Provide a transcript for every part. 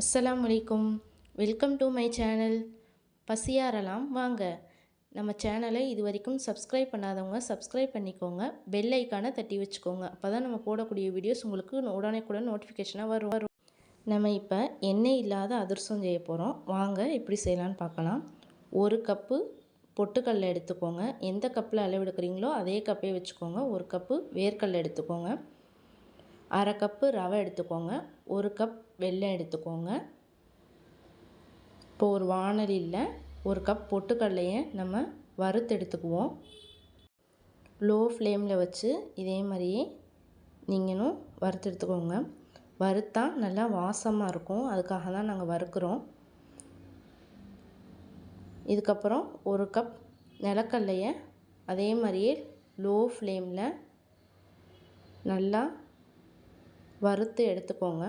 அஸ்லாம் வலைக்கும் welcome to my channel. பசியாரலாம் வாங்க. நம்ம சேனலை இது வரைக்கும் சப்ஸ்கிரைப் பண்ணாதவங்க சப்ஸ்கிரைப் பண்ணிக்கோங்க. பெல் ஐக்கானை தட்டி வச்சுக்கோங்க. அப்போ தான் நம்ம போடக்கூடிய வீடியோஸ் உங்களுக்கு உடனேக்குடன் நோட்டிஃபிகேஷனாக வரும் வரும். நம்ம இப்போ எண்ணெய் இல்லாத அதிர்சம் செய்ய போகிறோம் வாங்க எப்படி செய்யலான்னு பார்க்கலாம். ஒரு கப்பு பொட்டுக்கடலை எடுத்துக்கோங்க. எந்த கப்பில் அளவு எடுக்கிறீங்களோ அதே கப்பே வச்சுக்கோங்க. ஒரு கப்பு வேர்க்கடலை எடுத்துக்கோங்க. அரை கப்பு ரவை எடுத்துக்கோங்க. ஒரு கப் வெல்லம் எடுத்துக்கோங்க. இப்போ ஒரு வானலியில் ஒரு கப் பொட்டுக்கடலையை நம்ம வறுத்து எடுத்துக்குவோம். லோ ஃப்ளேமில் வச்சு இதே மாதிரியே நீங்களும் வறுத்து எடுத்துக்கோங்க. வறுத்தா நல்லா வாசமாக இருக்கும். அதுக்காக தான் நாங்கள் வறுக்கிறோம். இதுக்கப்புறம் ஒரு கப் நிலக்கடலையை அதே மாதிரியே லோ ஃப்ளேமில் நல்லா வறுத்து எடுத்துக்கோங்க.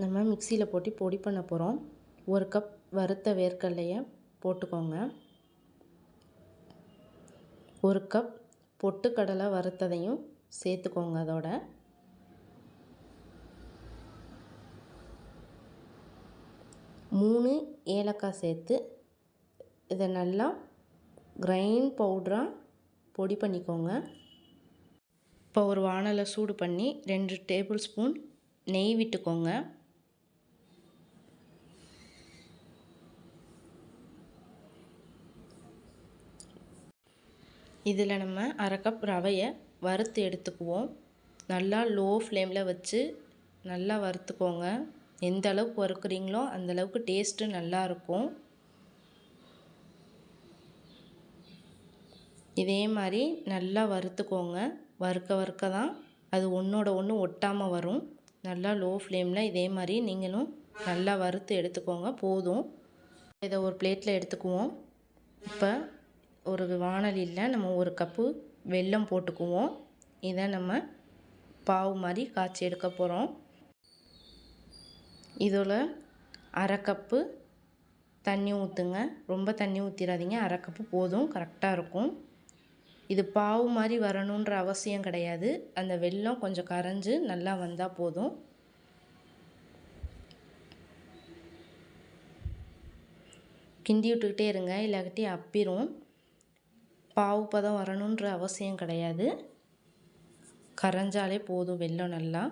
நம்ம மிக்சியில் போட்டு பொடி பண்ண போகிறோம் ஒரு கப் வறுத்த வேர்க்கடலையை போட்டுக்கோங்க. ஒரு கப் பொட்டுக்கடலை வறுத்ததையும் சேர்த்துக்கோங்க அதோட. மூணு ஏலக்காய் சேர்த்து இதை நல்லா கிரைண்ட் பவுட்ராக பொடி பண்ணிக்கோங்க. இப்போ ஒரு வானலை சூடு பண்ணி ரெண்டு டேபிள் ஸ்பூன் நெய் விட்டுக்கோங்க. இதில் நம்ம அரை கப் ரவையை வறுத்து எடுத்துக்குவோம். நல்லா லோ ஃப்ளேமில் வச்சு நல்லா வறுத்துக்கோங்க. எந்த அளவுக்கு வறுக்குறீங்களோ அந்தளவுக்கு டேஸ்ட்டு நல்லாயிருக்கும் இதே மாதிரி நல்லா வறுத்துக்கோங்க. வறுக்க வறுக்க தான் அது ஒன்றோட ஒன்று ஒட்டாமல் வரும். நல்லா லோ ஃப்ளேமில் இதே மாதிரி நீங்களும் நல்லா வறுத்து எடுத்துக்கோங்க. போதும். இதை ஒரு பிளேட்டில் எடுத்துக்குவோம். இப்போ ஒரு வானலியில் நம்ம ஒரு கப்பு வெல்லம் போட்டுக்குவோம். இதை நம்ம பாவு மாதிரி காய்ச்சி எடுக்க போகிறோம் இதில் அரை கப்பு தண்ணி ஊற்றுங்க ரொம்ப தண்ணி ஊற்றிடாதீங்க அரை கப்பு போதும். கரெக்டாக இருக்கும். இது பாவு மாதிரி வரணுன்ற அவசியம் கிடையாது. அந்த வெல்லம் கொஞ்சம் கரைஞ்சி நல்லா வந்தால் போதும். கிண்டி விட்டுக்கிட்டே இருங்க. இல்லாட்டி அப்பிரும். பாவு பதம் வரணுன்ற அவசியம் கிடையாது. கரைஞ்சாலே போதும் வெள்ளம் நல்லா.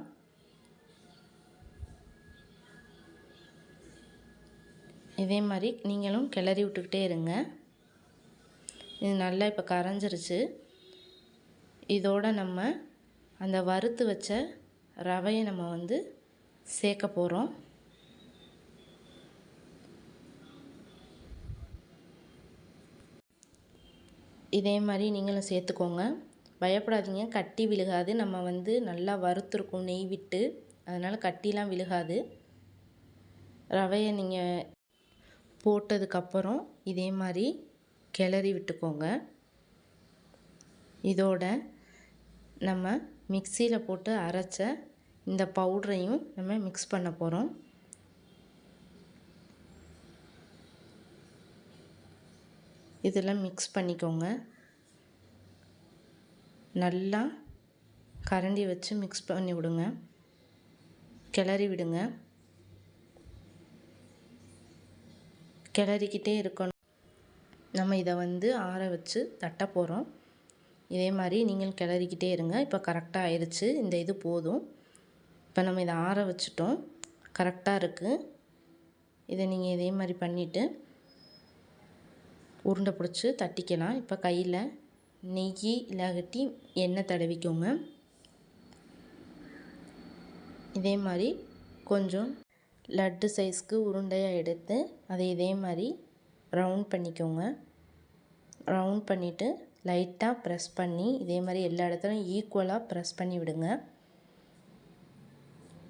இதே மாதிரி நீங்களும் கிளறி விட்டுக்கிட்டே இருங்க. இது நல்லா இப்போ கரைஞ்சிருச்சு. இதோட நம்ம அந்த வறுத்து வச்ச ரவையை நம்ம வந்து சேர்க்க போகிறோம் இதே மாதிரி நீங்களும் சேர்த்துக்கோங்க. பயப்படாதீங்க. கட்டி விழுகாது. நம்ம வந்து நல்லா வறுத்துருக்கோம் நெய் விட்டு. அதனால் கட்டிலாம் விழுகாது. ரவையை நீங்கள் போட்டதுக்கப்புறம் இதே மாதிரி கிளறி விட்டுக்கோங்க. இதோட நம்ம மிக்சியில் போட்டு அரைச்ச இந்த பவுடரையும் நம்ம மிக்ஸ் பண்ண போகிறோம் இதில் மிக்ஸ் பண்ணிக்கோங்க. நல்லா கரண்டி வச்சு மிக்ஸ் பண்ணி விடுங்க. கிளறி விடுங்க. கிளறிக்கிட்டே இருக்கணும். நம்ம இதை வந்து ஆற வச்சு தட்ட போகிறோம் இதே மாதிரி நீங்கள் கிளறிக்கிட்டே இருங்க. இப்போ கரெக்டாக ஆயிடுச்சு இந்த இது போதும். இப்போ நம்ம இதை ஆற வச்சுட்டோம். கரெக்டாக இருக்குது இதை நீங்கள் இதே மாதிரி பண்ணிவிட்டு உருண்டை பிடிச்சி தட்டிக்கலாம். இப்போ கையில் நெய் இல்லாகட்டி எண்ணெய் தடவிக்கோங்க. இதே மாதிரி கொஞ்சம் லட்டு சைஸ்க்கு உருண்டையாக எடுத்து அதை இதே மாதிரி ரவுண்ட் பண்ணிக்கோங்க. ரவுண்ட் பண்ணிவிட்டு லைட்டாக ப்ரெஸ் பண்ணி இதே மாதிரி எல்லா இடத்துலையும் ஈக்குவலாக ப்ரெஸ் பண்ணி விடுங்க.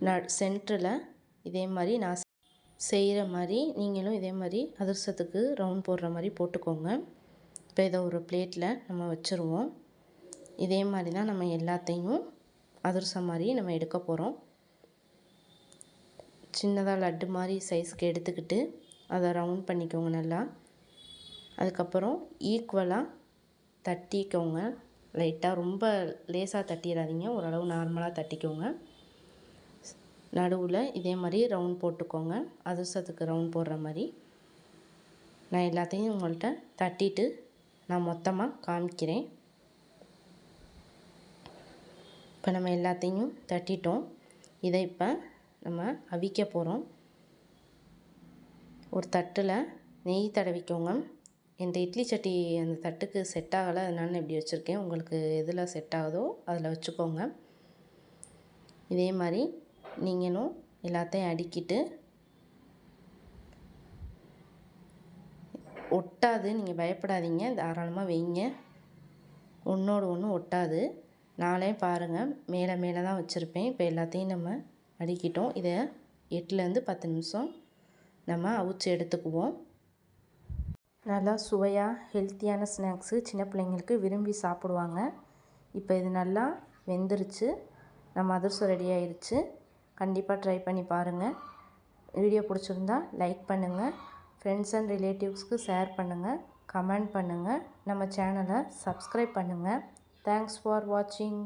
நட் சென்டரில் இதே மாதிரி நான் செய்கிற மாதிரி நீங்களும் இதே மாதிரி அதிர்சத்துக்கு ரவுண்ட் போடுற மாதிரி போட்டுக்கோங்க. இப்போ இதை ஒரு பிளேட்டில் நம்ம வச்சுருவோம். இதே மாதிரி தான் நம்ம எல்லாத்தையும் அதிர்சம் மாதிரி நம்ம எடுக்க போகிறோம் சின்னதாக லட்டு மாதிரி சைஸ்க்கு எடுத்துக்கிட்டு அதை ரவுண்ட் பண்ணிக்கோங்க நல்லா. அதுக்கப்புறம் ஈக்குவலாக தட்டிக்கோங்க. லைட்டாக ரொம்ப லேசாக தட்டிடாதீங்க. ஓரளவு நார்மலாக தட்டிக்கோங்க. நடுவில் இதே மாதிரி ரவுண்ட் போட்டுக்கோங்க. அதிர்சத்துக்கு ரவுண்ட் போடுற மாதிரி. நான் எல்லாத்தையும் உங்கள்கிட்ட தட்டிட்டு நான் மொத்தமாக காமிக்கிறேன். இப்போ நம்ம எல்லாத்தையும் தட்டிட்டோம். இதை இப்போ நம்ம அவிக்க போகிறோம் ஒரு தட்டில் நெய் தடவிக்கோங்க. இந்த இட்லி சட்டி அந்த தட்டுக்கு செட் ஆகலை அதனால நான் இப்படி வச்சுருக்கேன். உங்களுக்கு எதில் செட் ஆகுதோ அதில் வச்சுக்கோங்க. இதே மாதிரி நீங்களும் எல்லாத்தையும் அடுக்கிட்டு ஒட்டாது நீங்கள் பயப்படாதீங்க. தாராளமாக வைங்க. ஒன்றோடு ஒன்று ஒட்டாது. நானே பாருங்கள் மேலே மேலே தான் வச்சுருப்பேன். இப்போ எல்லாத்தையும் நம்ம அடுக்கிட்டோம். இதை எட்டுலேருந்து பத்து நிமிஷம் நம்ம அவிச்சு எடுத்துக்குவோம். நல்லா சுவையாக ஹெல்த்தியான ஸ்நாக்ஸு சின்ன பிள்ளைங்களுக்கு விரும்பி சாப்பிடுவாங்க. இப்போ இது நல்லா வெந்துருச்சு. நம்ம அதிரசம் ரெடி ஆயிடுச்சு கண்டிப்பாக ட்ரை பண்ணி பாருங்கள் வீடியோ பிடிச்சிருந்தா லைக் பண்ணுங்கள் ஃப்ரெண்ட்ஸ் அண்ட் ரிலேட்டிவ்ஸ்க்கு ஷேர் பண்ணுங்கள் கமெண்ட் பண்ணுங்கள் நம்ம சேனலை சப்ஸ்கிரைப் பண்ணுங்கள் தேங்க்ஸ் ஃபார் வாட்சிங்